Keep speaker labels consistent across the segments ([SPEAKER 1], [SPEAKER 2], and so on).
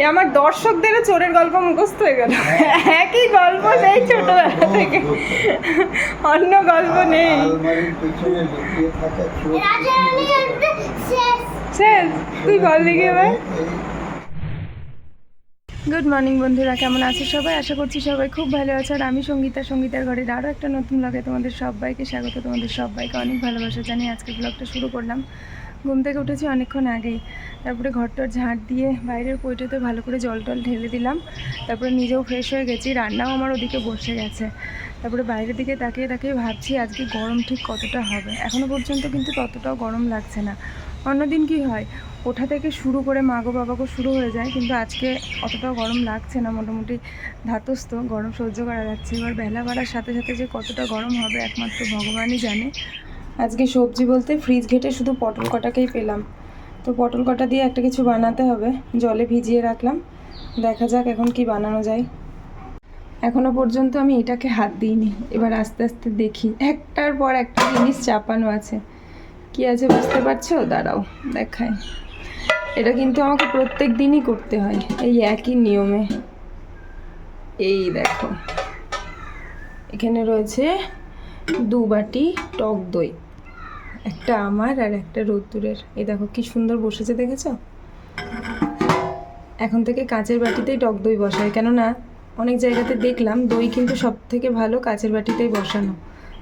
[SPEAKER 1] এ আমার দর্শকদেরও চোরের গল্প মুখস্থ হয়ে গেল। একই গল্প সেই ছোটবেলা থেকে। অন্য গল্প নেই।
[SPEAKER 2] শেষ।
[SPEAKER 1] তুই বল দেখি এবার।
[SPEAKER 3] এই
[SPEAKER 1] গুড মর্নিং বন্ধুরা কেমন আছো সবাই? আশা করছি সবাই খুব ভালো আছে। আর আমি সঙ্গীতা সঙ্গীতার ঘরের আরও একটা নতুন ব্লগে তোমাদের সবাইকে স্বাগত। তোমাদের সবাইকে অনেক ভালোবাসা জানিয়ে আজকে ব্লগটা শুরু করলাম। ঘুম থেকে উঠেছি অনেকক্ষণ আগেই। তারপরে ঘরটার ঝাঁট দিয়ে বাইরের পইটাতে ভালো করে জল টল ঢেলে দিলাম। তারপরে নিজেও ফ্রেশ হয়ে গেছি, রান্নাও আমার ওদিকে বসে গেছে। তারপরে বাইরের দিকে তাকিয়ে তাকিয়ে ভাবছি আজকে গরম ঠিক কতটা হবে। এখনও পর্যন্ত কিন্তু ততটাও গরম লাগছে না। অন্যদিন কি হয়, ওঠা থেকে শুরু করে মা গো বাবাকে শুরু হয়ে যায়, কিন্তু আজকে অতটাও গরম লাগছে না, মোটামুটি ধাতস্থ, গরম সহ্য করা যাচ্ছে। এবার বেলা বাড়ার সাথে সাথে যে কতটা গরম হবে, একমাত্র ভগবানই জানে। আজকে সবজি বলতে ফ্রিজ ঘেটে শুধু পটল কটাকেই পেলাম। তো পটল কটা দিয়ে একটা কিছু বানাতে হবে, জলে ভিজিয়ে রাখলাম। দেখা যাক এখন কি বানানো যায়। এখনও পর্যন্ত আমি এটাকে হাত দিইনি। এবার আস্তে আস্তে দেখি, একটার পর একটা জিনিস চাপানো আছে। কি আছে বুঝতে পারছ? দাঁড়াও দেখায় এটা কিন্তু আমাকে প্রত্যেক দিনই করতে হয়, এই একই নিয়মে। এই দেখো, এখানে রয়েছে দু বাটি টক দই। একটা আমার আর একটা রোদ্দুরের। এই দেখো, কি সুন্দর বসেছে দেখেছ? এখন থেকে কাঁচের বাটিতেই টক দই বসায় কেননা, অনেক জায়গাতে দেখলাম দই কিন্তু সব থেকে ভালো কাঁচের বাটিতেই বসানো।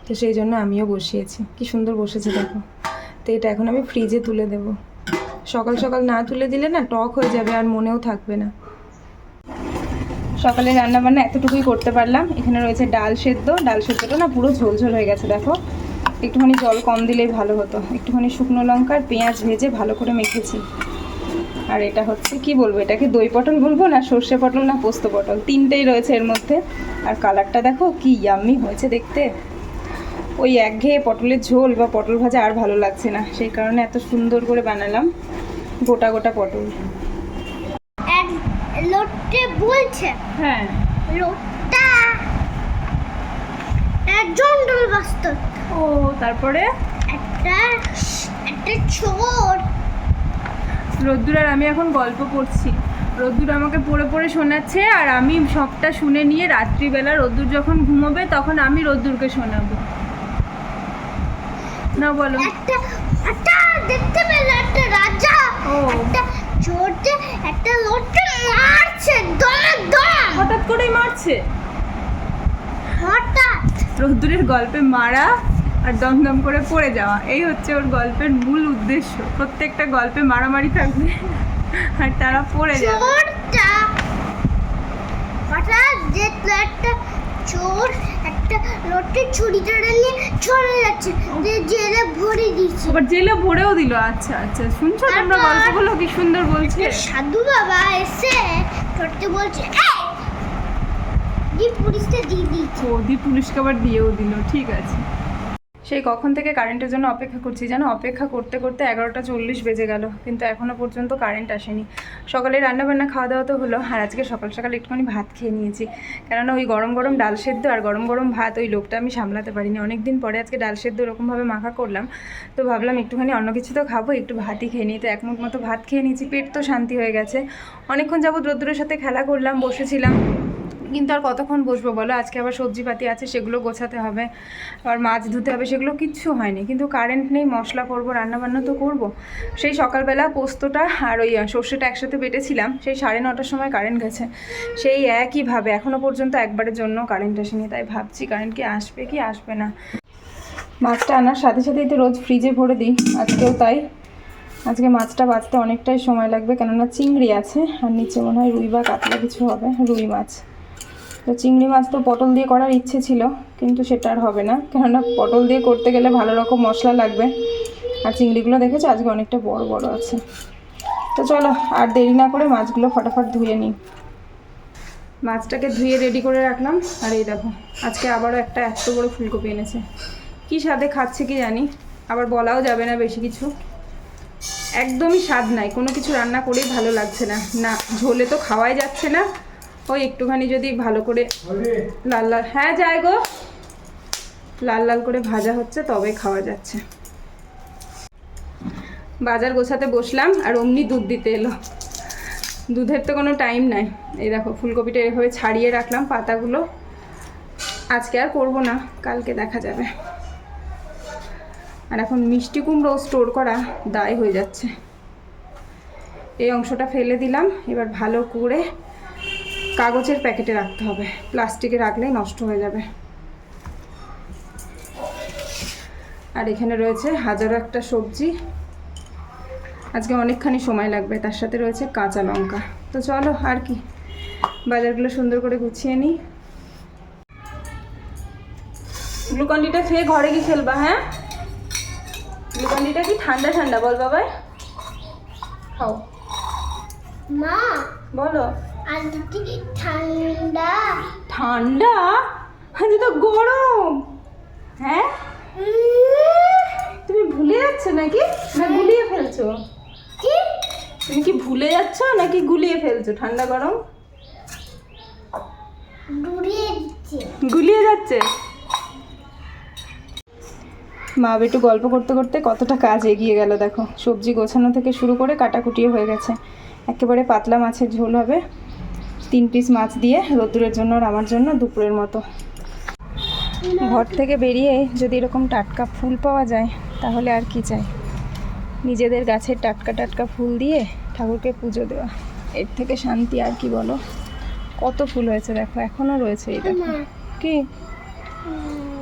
[SPEAKER 1] তো সেই জন্য আমিও বসিয়েছি। কি সুন্দর বসেছে দেখো। তো এটা এখন আমি ফ্রিজে তুলে দেব। সকাল সকাল না তুলে দিলে না টক হয়ে যাবে আর মনেও থাকবে না। সকালে রান্না বান্না এতটুকুই করতে পারলাম। এখানে রয়েছে ডাল সেদ্ধ। ডাল সেদ্ধটা না পুরো ঝোলঝোল হয়ে গেছে, দেখো। একটুখানি জল কম দিলেই ভালো হতো। একটুখানি শুকনো লঙ্কা আর পেঁয়াজ ভেজে ভালো করে মেখেছি। আর এটা হচ্ছে কি বলব এটাকে দই পটল বলব না সর্ষে পটল না পোস্ত পটল। তিনটেই রয়েছে এর মধ্যে। আর কালারটা দেখো কি ইয়াম্মি হয়েছে দেখতে। ওই একঘেয়ে পটলের ঝোল বা পটল ভাজা আর ভালো লাগছে না। সেই কারণে এত সুন্দর করে বানালাম গোটা গোটা পটল।
[SPEAKER 2] লোটে বলছে।
[SPEAKER 1] হ্যাঁ।
[SPEAKER 2] লোটটা এক জঙ্গল বাস্ত
[SPEAKER 1] ও তারপরে?
[SPEAKER 2] একটা একটা চোর।
[SPEAKER 1] রোদ্দুর আর আমি এখন গল্প পড়ছি রোদ্দুর আমাকে পড়ে পড়ে শোনাচ্ছে আর আমি সবটা শুনে নিয়ে রাত্রিবেলা রোদ্দুর যখন ঘুমোবে তখন আমি রোদ্দুরকে শোনাবো। না বলো।
[SPEAKER 2] একটা একটা দেখতে পেলে একটা রাজা
[SPEAKER 1] ও।
[SPEAKER 2] একটা চোরকে একটা লোটে মারছে দম দম।
[SPEAKER 1] হঠাৎ করেই মারছে?
[SPEAKER 2] হঠাৎ।
[SPEAKER 1] রোদ্দুরের গল্পে মারা আর দমদম করে পড়ে যাওয়া। এই হচ্ছে ওর গল্পের মূল উদ্দেশ্য। প্রত্যেকটা গল্পে মারামারি থাকবে। আর তারা পড়ে যাবে।
[SPEAKER 2] হঠাৎ দেখল একটা চোর একটা লোটে ছুরিটা নিয়ে চলে যাচ্ছে। যে জেলে ভরে দিচ্ছে
[SPEAKER 1] আবার জেলে ভরেও দিল। আচ্ছা আচ্ছা। শুনছো তোমরা গল্পগুলো কি সুন্দর বলছে?
[SPEAKER 2] সাধু বাবা এসে চড়তে বলছে পুলিশটা দিয়ে দিচ্ছে
[SPEAKER 1] ও দি পুলিশকে আবার দিয়েও দিল। ঠিক আছে। সেই কখন থেকে কারেন্টের জন্য অপেক্ষা করছি যেন অপেক্ষা করতে করতে এগারোটা চল্লিশ বেজে গেল, কিন্তু এখনও পর্যন্ত কারেন্ট আসেনি। সকালে রান্নাবান্না খাওয়া দাওয়া তো হলো, আর আজকে সকাল সকাল একটুখানি ভাত খেয়ে নিয়েছি। কেননা ওই গরম গরম ডাল সেদ্ধ আর গরম গরম ভাত, ওই লোকটা আমি সামলাতে পারিনি। অনেক দিন পরে আজকে ডাল সেদ্ধ ওরকমভাবে মাখা করলাম, তো ভাবলাম একটুখানি অন্য কিছু তো খাব, একটু ভাতই খেয়ে নিই। তো এক মুঠ মতো ভাত খেয়ে নিয়েছি, পেট তো শান্তি হয়ে গেছে। অনেকক্ষণ যাবত রোদ্দুরের সাথে খেলা করলাম, বসেছিলাম। কিন্তু আর কতক্ষণ বসবো বলো? আজকে আবার সবজিপাতি আছে, সেগুলো গোছাতে হবে। আবার মাছ ধুতে হবে, সেগুলো কিচ্ছু হয়নি। কিন্তু কারেন্ট নেই, মশলা করব, রান্নাবান্না তো করব। সেই সকালবেলা পোস্তটা আর ওই সর্ষেটা একসাথে বেটেছিলাম, সেই সাড়ে নটার সময় কারেন্ট গেছে। সেই একইভাবে এখনও পর্যন্ত একবারের জন্য কারেন্ট আসেনি। তাই ভাবছি কারেন্ট কি আসবে কি আসবে না। মাছটা আনার সাথে সাথেই তো রোজ ফ্রিজে ভরে দিই। আজকেও তাই। আজকে মাছটা বাঁচতে অনেকটাই সময় লাগবে, কেননা চিংড়ি আছে। আর নিচে মনে হয় রুই বা কাতলা কিছু হবে, রুই মাছ। তো চিংড়ি মাছ তো পটল দিয়ে করার ইচ্ছে ছিল, কিন্তু সেটা আর হবে না। কেননা পটল দিয়ে করতে গেলে ভালো রকম মশলা লাগবে। আর চিংড়িগুলো দেখেছ? আজকে অনেকটা বড় বড় আছে। তো চলো, আর দেরি না করে মাছগুলো ফটাফট ধুয়ে নিই। মাছটাকে ধুয়ে রেডি করে রাখলাম। আর এই দেখো, আজকে আবারও একটা এত বড় ফুলকপি এনেছে। কি স্বাদে খাচ্ছে কি জানি? আবার বলাও যাবে না বেশি কিছু। একদমই স্বাদ নাই, কোনো কিছু রান্না করেই ভালো লাগছে না। না, ঝোলে তো খাওয়াই যাচ্ছে না। ওই একটুখানি যদি ভালো করে লাল লাল হ্যাঁ যাই গো। লাল লাল করে ভাজা হচ্ছে, তবে খাওয়া যাচ্ছে। বাজার গোছাতে বসলাম, আর অমনি দুধ দিতে এলো। দুধের তো কোনো টাইম নাই। এই দেখো, ফুলকপিটা এভাবে ছাড়িয়ে রাখলাম পাতাগুলো। আজকে আর করব না, কালকে দেখা যাবে। আর এখন মিষ্টি কুমড়ো স্টোর করা দায় হয়ে যাচ্ছে। এই অংশটা ফেলে দিলাম, এবার ভালো করে কাগজের প্যাকেটে রাখতে হবে। প্লাস্টিকে রাখলেই নষ্ট হয়ে যাবে। আর এখানে রয়েছে হাজারো একটা সবজি। আজকে অনেকখানি সময় লাগবে। তার সাথে রয়েছে কাঁচা লঙ্কা। তো চলো আর কি? বাজারগুলো সুন্দর করে গুছিয়ে নিই। গ্লুকন্ডিটা খেয়ে ঘরে কি খেলবা হ্যাঁ? গ্লুকন্ডিটা কি ঠান্ডা ঠান্ডা বল বাবাই। খাও।
[SPEAKER 2] মা।
[SPEAKER 1] বলো।
[SPEAKER 2] আজকে ঠান্ডা।
[SPEAKER 1] ঠান্ডা? আজকে তো গরম। হ্যাঁ? তুমি ভুলে যাচ্ছ নাকি? না গুলিয়ে ফেলছো?
[SPEAKER 2] কি?
[SPEAKER 1] তুমি কি ভুলে যাচ্ছ নাকি গুলিয়ে ফেলছো? ঠান্ডা গরম? গুলিয়ে যাচ্ছে? মা একটু গল্প করতে করতে কতটা কাজ এগিয়ে গেল দেখো। সবজি গোছানো থেকে শুরু করে কাটাকুটিও হয়ে গেছে। একেবারে পাতলা মাছের ঝোল হবে। তিন পিস মাছ দিয়ে রোদ্দুরের জন্য আর আমার জন্য দুপুরের মতো। ঘর থেকে বেরিয়ে যদি এরকম টাটকা ফুল পাওয়া যায় তাহলে আর কি চাই? নিজেদের গাছের টাটকা টাটকা ফুল দিয়ে ঠাকুরকে পুজো দেওয়া। এর থেকে শান্তি আর কি বলো? কত ফুল হয়েছে দেখো এখনও রয়েছে এই দেখো। কি?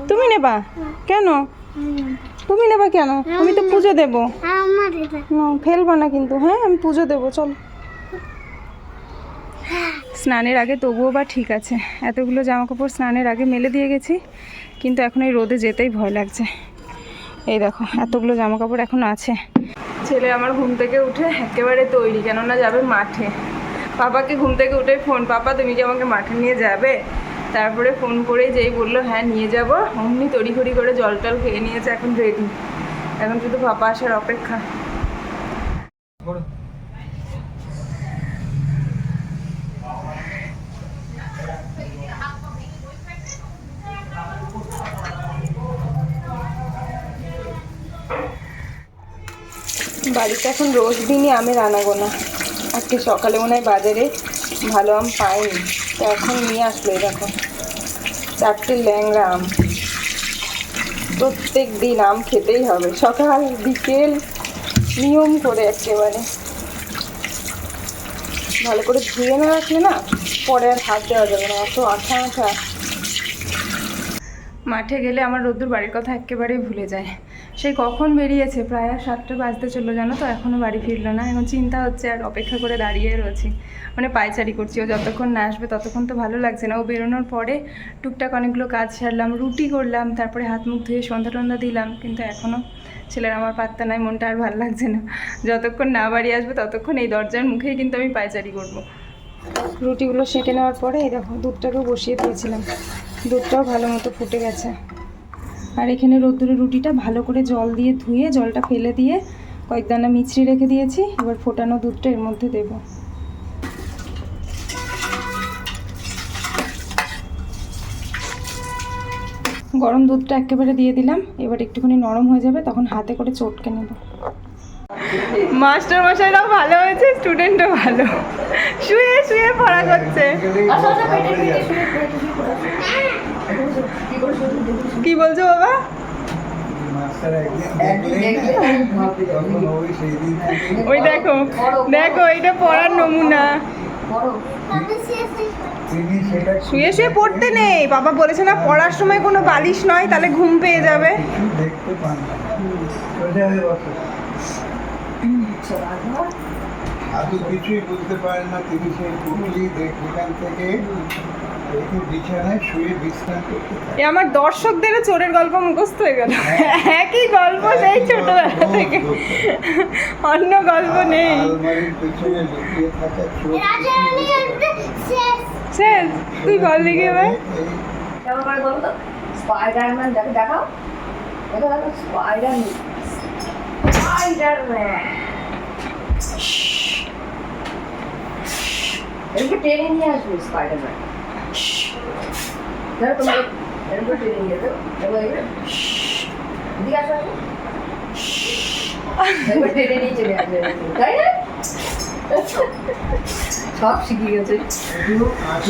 [SPEAKER 1] তুমি নেবা? কেন? তুমি নেবা কেন? আমি তো পুজো দেবো। না না কিন্তু হ্যাঁ আমি পুজো দেবো চলো। স্নানের আগে তবুও বা ঠিক আছে। এতগুলো জামা কাপড় স্নানের আগে মেলে দিয়ে গেছি, কিন্তু এখন এই রোদে যেতেই ভয় লাগছে। এই দেখো, এতগুলো জামা কাপড় এখন আছে। ছেলে আমার ঘুম থেকে উঠে একেবারে তৈরি, কেননা যাবে মাঠে। পাপাকে ঘুম থেকে উঠে ফোন, পাপা, তুমি কি আমাকে মাঠে নিয়ে যাবে? তারপরে ফোন করে যেই বলল হ্যাঁ নিয়ে যাব। অমনি তড়িঘড়ি করে জল টল খেয়ে নিয়েছে এখন রেডি। এখন শুধু পাপা আসার অপেক্ষা। বাড়িতে এখন রোজ দিনই আমের আনাগোনা। আজকে সকালে মনে হয় বাজারে ভালো আম পাইনি। তো এখন নিয়ে আসলো এরকম চারটে ল্যাংড়া আম। প্রত্যেক দিন আম খেতেই হবে। সকাল, বিকেল নিয়ম করে একেবারে। ভালো করে ধুয়ে না রাখলে না পরে আর হাত দেওয়া যাবে না, অত আঠা আঠা। মাঠে গেলে আমার রোদ্দুর বাড়ির কথা একেবারেই ভুলে যায়। সেই কখন বেরিয়েছে? প্রায় আর সাতটা বাজতে চলল, জানো তো? এখনও বাড়ি ফিরলো না। এখন চিন্তা হচ্ছে আর অপেক্ষা করে দাঁড়িয়ে রয়েছি। মানে পায়চারি করছি। ও যতক্ষণ না আসবে ততক্ষণ তো ভালো লাগছে না। ও বেরোনোর পরে টুকটাক অনেকগুলো কাজ সারলাম, রুটি করলাম, তারপরে হাত মুখ ধুয়ে সন্ধ্যা টন্ধা দিলাম। কিন্তু এখনও ছেলের আমার পাত্তা নাই, মনটা আর ভালো লাগছে না। যতক্ষণ না বাড়ি আসবে ততক্ষণ এই দরজার মুখেই কিন্তু আমি পায়চারি করব। রুটিগুলো সেঁকে নেওয়ার পরে এই দেখো, দুধটাকেও বসিয়ে দিয়েছিলাম। দুধটাও ভালো মতো ফুটে গেছে। আর এখানে রোদ্দুরে রুটিটা ভালো করে জল দিয়ে ধুয়ে জলটা ফেলে দিয়ে কয়েক দানা মিছরি রেখে দিয়েছি। এবার ফোটানো দুধটা এর মধ্যে দেব। গরম দুধটা একেবারে দিয়ে দিলাম। এবার একটুখানি নরম হয়ে যাবে তখন হাতে করে চটকে নেব। মাস্টার মশাইরাও ভালো হয়েছে স্টুডেন্টও ভালো। শুয়ে শুয়ে পড়া করছে। কি বলছো বাবা?
[SPEAKER 3] ওই
[SPEAKER 1] দেখো দেখো এটা পড়ার নমুনা। শুয়ে শুয়ে পড়তে নেই। বাবা বলেছে না, পড়ার সময় কোনো বালিশ নয়, তাহলে ঘুম পেয়ে যাবে।
[SPEAKER 3] কিছু দেখতে পান না সোজা বসে আদৌ কিছুই বুঝতে পারেন না, তিনি সেই থেকে
[SPEAKER 1] এ আমার দর্শকদেরও চোরের গল্প মুখস্থ হয়ে গেল। একই গল্প সেই ছোটবেলা থেকে। অন্য গল্প নেই।
[SPEAKER 2] শেষ।
[SPEAKER 1] তুই বল দেখি এবার।
[SPEAKER 4] স্পাইডারম্যান দেখো দেখাও। দেখো দেখো স্পাইডার স্পাইডারম্যান এরকম টেনে নিয়ে আসবে স্পাইডারম্যান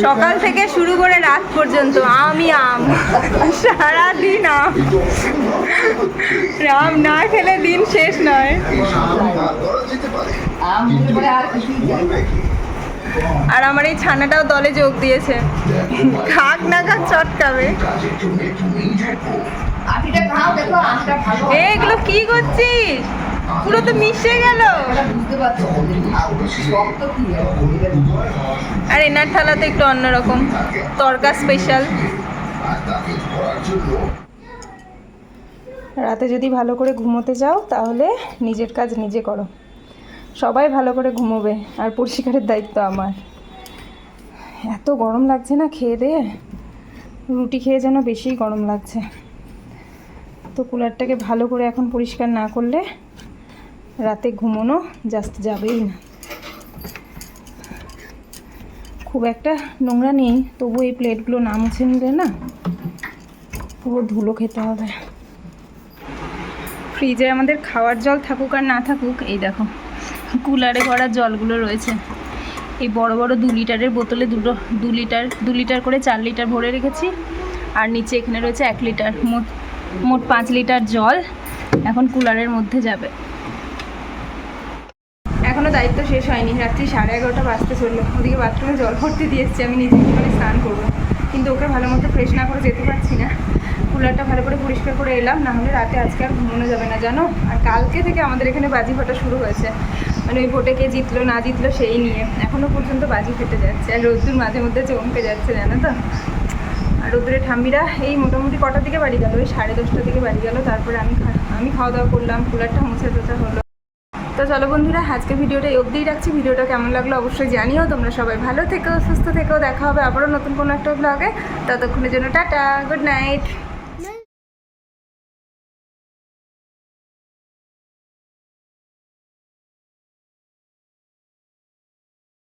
[SPEAKER 1] সকাল থেকে শুরু করে রাত পর্যন্ত আমি আম, সারাদিন আম আম না খেলে দিন শেষ নয়
[SPEAKER 4] আম আর কিছুই।
[SPEAKER 1] আর আমার এই ছানাটাও দলে যোগ দিয়েছে। খাক না খাক, চটকাবে। এগুলো কি করছিস? পুরো তো মিশে গেল। আর এনার থালা তো একটু অন্যরকম। তরকা স্পেশাল রাতে যদি ভালো করে ঘুমোতে যাও, তাহলে নিজের কাজ নিজে করো। সবাই ভালো করে ঘুমোবে, আর পরিষ্কারের দায়িত্ব আমার। এত গরম লাগছে না খেয়ে দিয়ে? রুটি খেয়ে যেন বেশি গরম লাগছে। তো কুলারটাকে ভালো করে এখন পরিষ্কার না করলে রাতে ঘুমোনো জাস্ট যাবেই না। খুব একটা নোংরা নেই, তবু এই প্লেটগুলো না মুছে নিলে না পুরো ধুলো খেতে হবে। ফ্রিজে আমাদের খাওয়ার জল থাকুক আর না থাকুক, এই দেখো। কুলারে ভরা জলগুলো রয়েছে। এই বড় বড় দু লিটারের বোতলে দুটো, দু লিটার দু লিটার করে চার লিটার ভরে রেখেছি। আর নিচে এখানে রয়েছে এক লিটার, মোট মোট পাঁচ লিটার জল এখন কুলারের মধ্যে যাবে। এখনও দায়িত্ব শেষ হয়নি, রাত্রি সাড়ে এগারোটা বাজতে চলল। ওদিকে বাথরুমে জল ভর্তি দিয়ে এসেছি, আমি নিজে মানে স্নান করব। কিন্তু ওকে ভালো মতো ফ্রেশ না করে যেতে পারছি না। কুলারটা ভালো করে পরিষ্কার করে এলাম, না হলে রাতে আজকে আর ঘুমানো যাবে না, জানো? আর কালকে থেকে আমাদের এখানে বাজি ফাটা শুরু হয়েছে। মানে ওই ভোটে কে জিতলো, না জিতলো সেই নিয়ে। এখনও পর্যন্ত বাজি ফেটে যাচ্ছে আর রোদ্দুর মাঝে মধ্যে চমকে যাচ্ছে, জানো তো? আর রোদ্দুরে ঠাম্মিরা এই মোটামুটি কটার দিকে বাড়ি গেল? ওই সাড়ে দশটার দিকে বাড়ি গেল। তারপরে আমি আমি খাওয়া দাওয়া করলাম, কুলারটা মুছে টোছা হলো। তো চলো বন্ধুরা আজকে ভিডিওটা এই অবধিই রাখছি। ভিডিওটা কেমন লাগল অবশ্যই জানিও। তোমরা সবাই ভালো থেকো, সুস্থ থেকেও দেখা হবে আবারও নতুন কোনো একটা ব্লগে ততক্ষণের জন্য টাটা গুড নাইট